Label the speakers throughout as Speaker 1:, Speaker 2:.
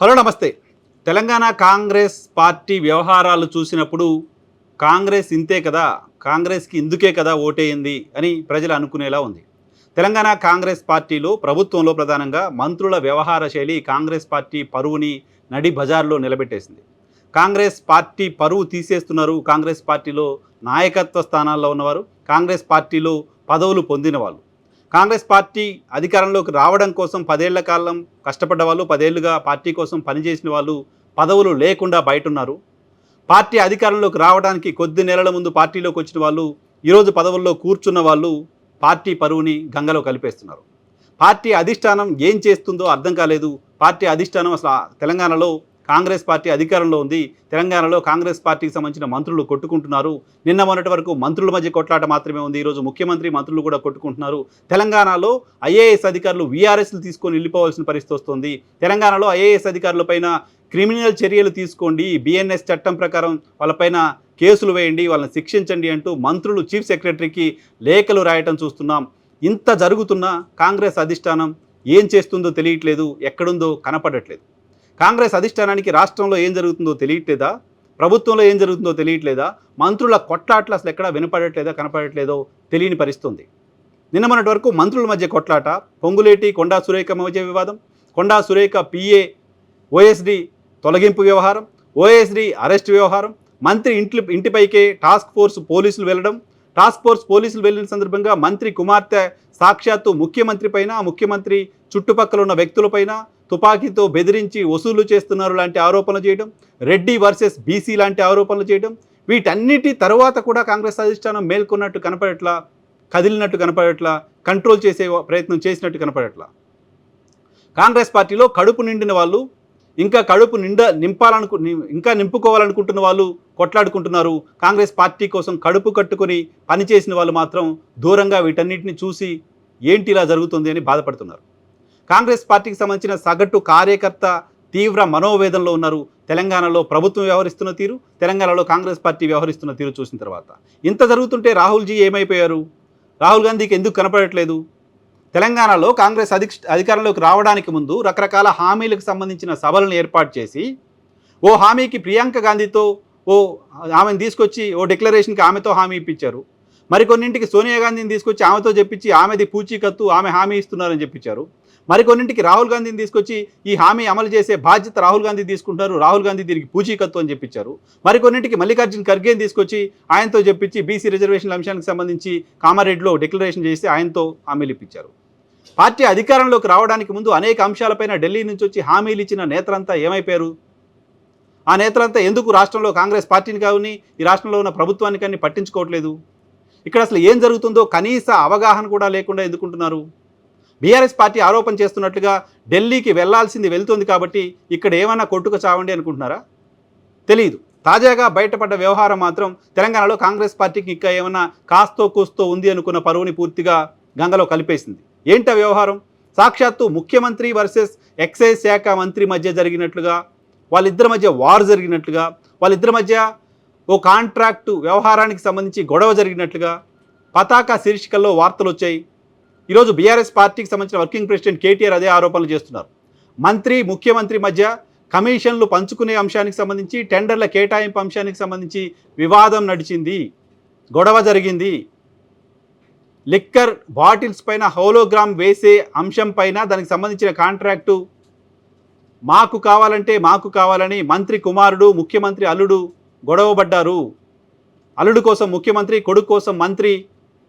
Speaker 1: Hello నమస్తే. Telangana Congress party వ్యవహారాలు చూసినప్పుడు కాంగ్రెస్ ఇంతే కదా కాంగ్రెస్కి ఇందుకే కదా ఓటేయింది అని ప్రజలు అనుకునేలా ఉంది. తెలంగాణ కాంగ్రెస్ పార్టీలో ప్రభుత్వంలో ప్రధానంగా మంత్రుల వ్యవహార శైలి కాంగ్రెస్ పార్టీ పరువుని నడి బజార్లో నిలబెట్టేసింది. కాంగ్రెస్ పార్టీ పరువు తీసేస్తున్నారు కాంగ్రెస్ పార్టీలో నాయకత్వ స్థానాల్లో ఉన్నవారు కాంగ్రెస్ పార్టీలో పదవులు పొందిన వాళ్ళు. కాంగ్రెస్ పార్టీ అధికారంలోకి రావడం కోసం పదేళ్ళ కాలం కష్టపడ్డ వాళ్ళు పదేళ్ళుగా పార్టీ కోసం పనిచేసిన వాళ్ళు పదవులు లేకుండా బయట ఉన్నారు పార్టీ అధికారంలోకి రావడానికి కొద్ది నెలల ముందు పార్టీలోకి వచ్చిన వాళ్ళు ఈరోజు పదవుల్లో కూర్చున్న వాళ్ళు పార్టీ పరువుని గంగలో కలిపేస్తున్నారు. పార్టీ అధిష్టానం ఏం చేస్తుందో అర్థం కాలేదు. పార్టీ అధిష్టానం అసలు తెలంగాణలో కాంగ్రెస్ పార్టీ అధికారంలో ఉంది. తెలంగాణలో కాంగ్రెస్ పార్టీకి సంబంధించిన మంత్రులు కొట్టుకుంటున్నారు. నిన్న మొన్నటి వరకు మంత్రుల మధ్య కొట్లాట మాత్రమే ఉంది. ఈరోజు ముఖ్యమంత్రి మంత్రులు కూడా కొట్టుకుంటున్నారు. తెలంగాణలో ఐఏఎస్ అధికారులు వీఆర్ఎస్లు తీసుకొని వెళ్ళిపోవాల్సిన పరిస్థితి వస్తుంది. తెలంగాణలో ఐఏఎస్ అధికారులపైన క్రిమినల్ చర్యలు తీసుకోండి. బిఎన్ఎస్ చట్టం ప్రకారం వాళ్ళపైన కేసులు వేయండి. వాళ్ళని శిక్షించండి అంటూ మంత్రులు చీఫ్ సెక్రటరీకి లేఖలు రాయటం చూస్తున్నాం. ఇంత జరుగుతున్నా కాంగ్రెస్ అధిష్టానం ఏం చేస్తుందో తెలియట్లేదు. ఎక్కడుందో కనపడట్లేదు. కాంగ్రెస్ అధిష్టానానికి రాష్ట్రంలో ఏం జరుగుతుందో తెలియట్లేదా? ప్రభుత్వంలో ఏం జరుగుతుందో తెలియట్లేదా? మంత్రుల కొట్లాట్లు అసలు ఎక్కడా వినపడట్లేదా కనపడట్లేదో తెలియని పరిస్థితుంది. నిన్న మొన్నటి వరకు మంత్రుల మధ్య కొట్లాట పొంగులేటి కొండా సురేఖ మధ్య వివాదం కొండా సురేఖ పిఏ ఓఎస్డి తొలగింపు వ్యవహారం ఓఎస్డి అరెస్ట్ వ్యవహారం మంత్రి ఇంటి ఇంటిపైకే టాస్క్ ఫోర్స్ పోలీసులు వెళ్ళడం టాస్క్ ఫోర్స్ పోలీసులు వెళ్ళిన సందర్భంగా మంత్రి కుమార్తె సాక్షాత్తు ముఖ్యమంత్రి పైన ముఖ్యమంత్రి చుట్టుపక్కల ఉన్న వ్యక్తులపైన తుపాకీతో బెదిరించి వసూలు చేస్తున్నారు లాంటి ఆరోపణలు చేయడం రెడ్డి వర్సెస్ బీసీ లాంటి ఆరోపణలు చేయడం వీటన్నిటి తర్వాత కూడా కాంగ్రెస్ అధిష్టానం మేల్కొన్నట్టు కనపడట్లా కదిలినట్టు కనపడట్లా కంట్రోల్ చేసే ప్రయత్నం చేసినట్టు కనపడట్లా? కాంగ్రెస్ పార్టీలో కడుపు నిండిన వాళ్ళు ఇంకా కడుపు నిండ నింపాలనుకు ఇంకా నింపుకోవాలనుకుంటున్న వాళ్ళు కొట్లాడుకుంటున్నారు. కాంగ్రెస్ పార్టీ కోసం కడుపు కట్టుకొని పనిచేసిన వాళ్ళు మాత్రం దూరంగా వీటన్నిటిని చూసి ఏంటి ఇలా జరుగుతుంది అని బాధపడుతున్నారు. కాంగ్రెస్ పార్టీకి సంబంధించిన సగటు కార్యకర్త తీవ్ర మనోవేదనలో ఉన్నారు. తెలంగాణలో ప్రభుత్వం వ్యవహరిస్తున్న తీరు తెలంగాణలో కాంగ్రెస్ పార్టీ వ్యవహరిస్తున్న తీరు చూసిన తర్వాత. ఇంత జరుగుతుంటే రాహుల్జీ ఏమైపోయారు? రాహుల్ గాంధీకి ఎందుకు కనపడట్లేదు? తెలంగాణలో కాంగ్రెస్ అధి అధికారంలోకి రావడానికి ముందు రకరకాల హామీలకు సంబంధించిన సభలను ఏర్పాటు చేసి ఓ హామీకి ప్రియాంక గాంధీతో ఓ ఆమెను తీసుకొచ్చి ఓ డిక్లరేషన్కి ఆమెతో హామీ ఇప్పించారు. మరికొన్నింటికి సోనియా గాంధీని తీసుకొచ్చి ఆమెతో చెప్పించి ఆమెది పూచీకత్తు ఆమె హామీ ఇస్తున్నారని చెప్పించారు. మరికొన్నింటికి రాహుల్ గాంధీని తీసుకొచ్చి ఈ హామీ అమలు చేసే బాధ్యత రాహుల్ గాంధీ తీసుకుంటారు. రాహుల్ గాంధీ దీనికి పూచీకత్తు అని చెప్పించారు మరికొన్నింటికి మల్లికార్జున ఖర్గేని తీసుకొచ్చి ఆయనతో చెప్పించి బీసీ రిజర్వేషన్ల అంశానికి సంబంధించి కామారెడ్డిలో డిక్లరేషన్ చేసి ఆయనతో హామీలు ఇప్పించారు. పార్టీ అధికారంలోకి రావడానికి ముందు అనేక అంశాలపైన ఢిల్లీ నుంచి వచ్చి హామీలు ఇచ్చిన నేతలంతా ఏమైపోయారు? ఆ నేతలంతా ఎందుకు రాష్ట్రంలో కాంగ్రెస్ పార్టీని కానీ ఈ రాష్ట్రంలో ఉన్న ప్రభుత్వాన్ని కానీ పట్టించుకోవట్లేదు? ఇక్కడ అసలు ఏం జరుగుతుందో కనీస అవగాహన కూడా లేకుండా ఎందుకుంటున్నారు? బీఆర్ఎస్ పార్టీ ఆరోపణ చేస్తున్నట్లుగా ఢిల్లీకి వెళ్ళాల్సింది వెళ్తుంది కాబట్టి ఇక్కడ ఏమైనా కొట్టుకు చావండి అనుకుంటున్నారా? తెలియదు తాజాగా బయటపడ్డ వ్యవహారం మాత్రం తెలంగాణలో కాంగ్రెస్ పార్టీకి ఇంకా ఏమైనా కాస్తో కూస్తో ఉంది అనుకున్న పరువుని పూర్తిగా గంగలో కలిపేసింది. ఏంట వ్యవహారం? సాక్షాత్తు ముఖ్యమంత్రి వర్సెస్ ఎక్సైజ్ శాఖ మంత్రి మధ్య జరిగినట్లుగా వాళ్ళిద్దరి మధ్య వార్ జరిగినట్లుగా వాళ్ళిద్దరి మధ్య ఓ కాంట్రాక్టు వ్యవహారానికి సంబంధించి గొడవ జరిగినట్లుగా పతాక శీర్షికల్లో వార్తలు వచ్చాయి ఈరోజు బీఆర్ఎస్ పార్టీకి సంబంధించిన వర్కింగ్ ప్రెసిడెంట్ కేటీఆర్ అదే ఆరోపణలు చేస్తున్నారు. మంత్రి ముఖ్యమంత్రి మధ్య కమిషన్లు పంచుకునే అంశానికి సంబంధించి టెండర్ల కేటాయింపు అంశానికి సంబంధించి వివాదం నడిచింది. గొడవ జరిగింది. లిక్కర్ బాటిల్స్ పైన హోలోగ్రామ్ వేసే అంశం పైన దానికి సంబంధించిన కాంట్రాక్టు మాకు కావాలంటే మాకు కావాలని మంత్రి కుమారుడు ముఖ్యమంత్రి అల్లుడు గొడవబడ్డారు అల్లుడు కోసం ముఖ్యమంత్రి కొడుకు కోసం మంత్రి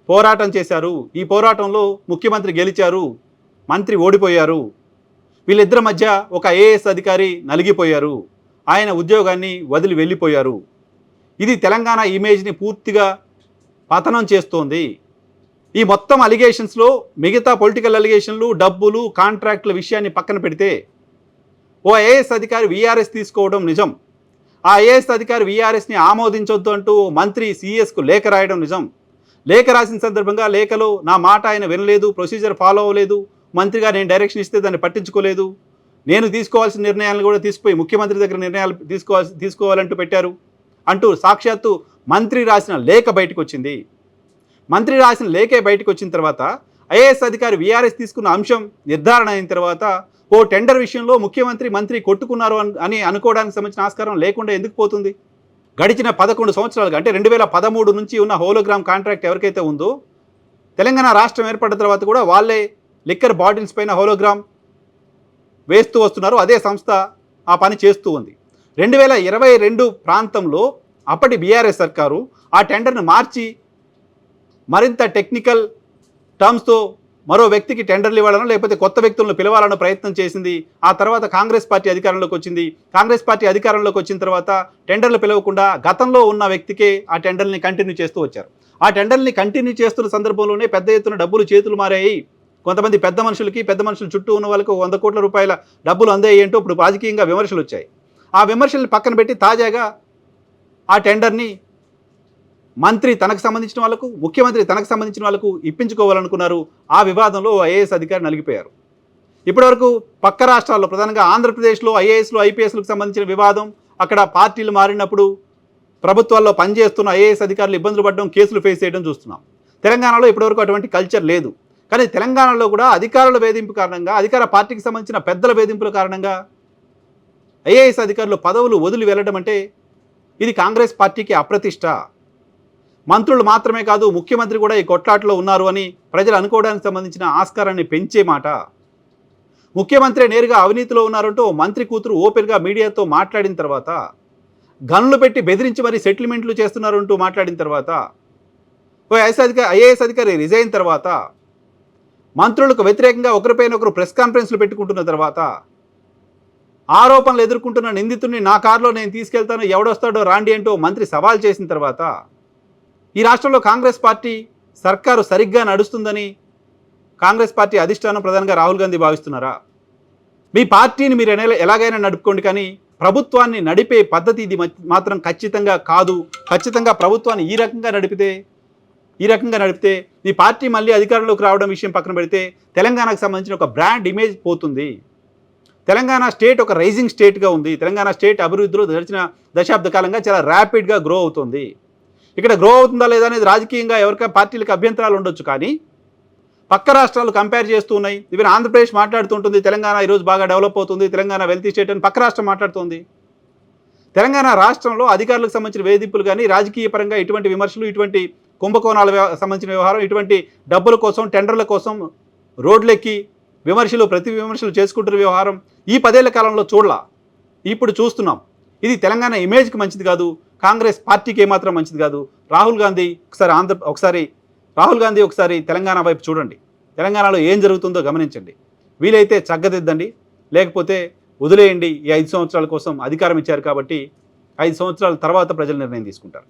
Speaker 1: పోరాటం చేశారు. ఈ పోరాటంలో ముఖ్యమంత్రి గెలిచారు. మంత్రి ఓడిపోయారు. వీళ్ళిద్దరి మధ్య ఒక ఐఏఎస్ అధికారి నలిగిపోయారు. ఆయన ఉద్యోగాన్ని వదిలి వెళ్ళిపోయారు. ఇది తెలంగాణ ఇమేజ్ని పూర్తిగా పతనం చేస్తోంది. ఈ మొత్తం అలిగేషన్స్లో మిగతా పొలిటికల్ అలిగేషన్లు డబ్బులు కాంట్రాక్టుల విషయాన్ని పక్కన పెడితే ఓ ఐఏఎస్ అధికారి వీఆర్ఎస్ తీసుకోవడం నిజం. ఆ ఐఏఎస్ అధికారి వీఆర్ఎస్ని ఆమోదించొద్దు అంటూ మంత్రి సిఎస్కు లేఖ రాయడం నిజం. లేఖ రాసిన సందర్భంగా లేఖలో నా మాట ఆయన వినలేదు ప్రొసీజర్ ఫాలో అవ్వలేదు మంత్రిగా నేను డైరెక్షన్ ఇస్తే దాన్ని పట్టించుకోలేదు. నేను తీసుకోవాల్సిన నిర్ణయాలను కూడా తీసుకుపోయి ముఖ్యమంత్రి దగ్గర నిర్ణయాలు తీసుకోవాల్సి తీసుకోవాలంటూ పెట్టారు. అంటూ సాక్షాత్తు మంత్రి రాసిన లేఖ బయటకు వచ్చింది. మంత్రి రాసిన లేఖే బయటకు వచ్చిన తర్వాత ఐఏఎస్ అధికారి వీఆర్ఎస్ తీసుకున్న అంశం నిర్ధారణ అయిన తర్వాత ఓ టెండర్ విషయంలో ముఖ్యమంత్రి మంత్రి కొట్టుకున్నారు అని అనుకోవడానికి సంబంధించిన ఆస్కారం లేకుండా ఎందుకు పోతుంది? గడిచిన పదకొండు సంవత్సరాలుగా అంటే రెండు వేల పదమూడు నుంచి ఉన్న హోలోగ్రామ్ కాంట్రాక్ట్ ఎవరికైతే ఉందో తెలంగాణ రాష్ట్రం ఏర్పడిన తర్వాత కూడా వాళ్ళే లిక్కర్ బాటిల్స్ పైన హోలోగ్రామ్ వేస్తూ వస్తున్నారు. అదే సంస్థ ఆ పని చేస్తూ ఉంది. రెండు వేల ఇరవై రెండు ప్రాంతంలో అప్పటి బీఆర్ఎస్ సర్కారు ఆ టెండర్ను మార్చి మరింత టెక్నికల్ టర్మ్స్తో మరో వ్యక్తికి టెండర్లు ఇవ్వాలనో లేకపోతే కొత్త వ్యక్తులను పిలవాలనో ప్రయత్నం చేసింది. ఆ తర్వాత కాంగ్రెస్ పార్టీ అధికారంలోకి వచ్చింది. కాంగ్రెస్ పార్టీ అధికారంలోకి వచ్చిన తర్వాత టెండర్లు పిలవకుండా గతంలో ఉన్న వ్యక్తికే ఆ టెండర్ని కంటిన్యూ చేస్తూ వచ్చారు. ఆ టెండర్ని కంటిన్యూ చేస్తున్న సందర్భంలోనే పెద్ద ఎత్తున డబ్బులు చేతులు మారాయి. కొంతమంది పెద్ద మనుషులకి పెద్ద మనుషులు చుట్టూ ఉన్న వాళ్ళకి వంద కోట్ల రూపాయల డబ్బులు అందాయి అంటూ ఇప్పుడు రాజకీయంగా విమర్శలు వచ్చాయి. ఆ విమర్శల్ని పక్కన పెట్టి తాజాగా ఆ టెండర్ని మంత్రి తనకు సంబంధించిన వాళ్ళకు ముఖ్యమంత్రి తనకు సంబంధించిన వాళ్ళకు ఇప్పించుకోవాలనుకున్నారు. ఆ వివాదంలో ఐఏఎస్ అధికారి నలిగిపోయారు. ఇప్పటివరకు పక్క రాష్ట్రాల్లో ప్రధానంగా ఆంధ్రప్రదేశ్లో ఐఏఎస్లు ఐపీఎస్లకు సంబంధించిన వివాదం అక్కడ పార్టీలు మారినప్పుడు ప్రభుత్వాల్లో పనిచేస్తున్న ఐఏఎస్ అధికారులు ఇబ్బందులు పడడం కేసులు ఫేస్ చేయడం చూస్తున్నాం. తెలంగాణలో ఇప్పటివరకు అటువంటి కల్చర్ లేదు. కానీ తెలంగాణలో కూడా అధికారుల వేధింపు కారణంగా అధికార పార్టీకి సంబంధించిన పెద్దల వేధింపుల కారణంగా ఐఏఎస్ అధికారులు పదవులు వదిలి వెళ్ళడం అంటే ఇది కాంగ్రెస్ పార్టీకి అప్రతిష్ట. మంత్రులు మాత్రమే కాదు ముఖ్యమంత్రి కూడా ఈ కొట్లాటలో ఉన్నారు అని ప్రజలు అనుకోవడానికి సంబంధించిన ఆస్కారాన్ని పెంచే మాట. ముఖ్యమంత్రి నేరుగా అవినీతిలో ఉన్నారంటూ మంత్రి కూతురు ఓపెన్గా మీడియాతో మాట్లాడిన తర్వాత గన్లు పెట్టి బెదిరించి మరీ సెటిల్మెంట్లు చేస్తున్నారంటూ మాట్లాడిన తర్వాత ఓ ఐఎస్ అధికారి ఐఏఎస్ అధికారి రిజైన్ తర్వాత మంత్రులకు వ్యతిరేకంగా ఒకరిపైన ఒకరు ప్రెస్ కాన్ఫరెన్స్లు పెట్టుకుంటున్న తర్వాత ఆరోపణలు ఎదుర్కొంటున్న నిందితుడిని నా కారులో నేను తీసుకెళ్తాను ఎవడొస్తాడో రాండి అంటూ మంత్రి సవాల్ చేసిన తర్వాత ఈ రాష్ట్రంలో కాంగ్రెస్ పార్టీ సర్కారు సరిగ్గా నడుస్తుందని కాంగ్రెస్ పార్టీ అధిష్టానం ప్రధానంగా రాహుల్ గాంధీ భావిస్తున్నారా? మీ పార్టీని మీరు ఎలాగైనా నడుపుకోండి కానీ ప్రభుత్వాన్ని నడిపే పద్ధతి ఇది మాత్రం ఖచ్చితంగా కాదు. ఖచ్చితంగా ప్రభుత్వాన్ని ఈ రకంగా నడిపితే ఈ రకంగా నడిపితే మీ పార్టీ మళ్ళీ అధికారంలోకి రావడం విషయం పక్కన పెడితే తెలంగాణకు సంబంధించిన ఒక బ్రాండ్ ఇమేజ్ పోతుంది. తెలంగాణ స్టేట్ ఒక రైజింగ్ స్టేట్గా ఉంది. తెలంగాణ స్టేట్ అభివృద్ధిలో గడిచిన దశాబ్ద కాలంగా చాలా ర్యాపిడ్గా గ్రో అవుతుంది. ఇక్కడ గ్రో అవుతుందా లేదా అనేది రాజకీయంగా ఎవరికైనా పార్టీలకు అభ్యంతరాలు ఉండొచ్చు కానీ పక్క రాష్ట్రాలు కంపేర్ చేస్తూ ఉన్నాయి. ఈవెన్ ఆంధ్రప్రదేశ్ మాట్లాడుతుంటుంది తెలంగాణ ఈరోజు బాగా డెవలప్ అవుతుంది తెలంగాణ వెల్తీ స్టేట్ అని పక్క రాష్ట్రం మాట్లాడుతుంది. తెలంగాణ రాష్ట్రంలో అధికారులకు సంబంధించిన వేధింపులు కానీ రాజకీయ పరంగా ఇటువంటి విమర్శలు ఇటువంటి కుంభకోణాల వ్యవ- సంబంధించిన వ్యవహారం ఇటువంటి డబ్బుల కోసం టెండర్ల కోసం రోడ్లెక్కి విమర్శలు ప్రతి విమర్శలు చేసుకుంటున్న వ్యవహారం ఈ పదేళ్ళ కాలంలో చూడలా. ఇప్పుడు చూస్తున్నాం. ఇది తెలంగాణ ఇమేజ్కి మంచిది కాదు. కాంగ్రెస్ పార్టీకి ఏమాత్రం మంచిది కాదు. రాహుల్ గాంధీ ఒకసారి ఆంధ్ర ఒకసారి రాహుల్ గాంధీ ఒకసారి తెలంగాణ వైపు చూడండి. తెలంగాణలో ఏం జరుగుతుందో గమనించండి. వీలైతే చక్కదిద్దండి లేకపోతే వదిలేయండి. ఈ ఐదు సంవత్సరాల కోసం అధికారం ఇచ్చారు కాబట్టి ఐదు సంవత్సరాల తర్వాత ప్రజలు నిర్ణయం తీసుకుంటారు.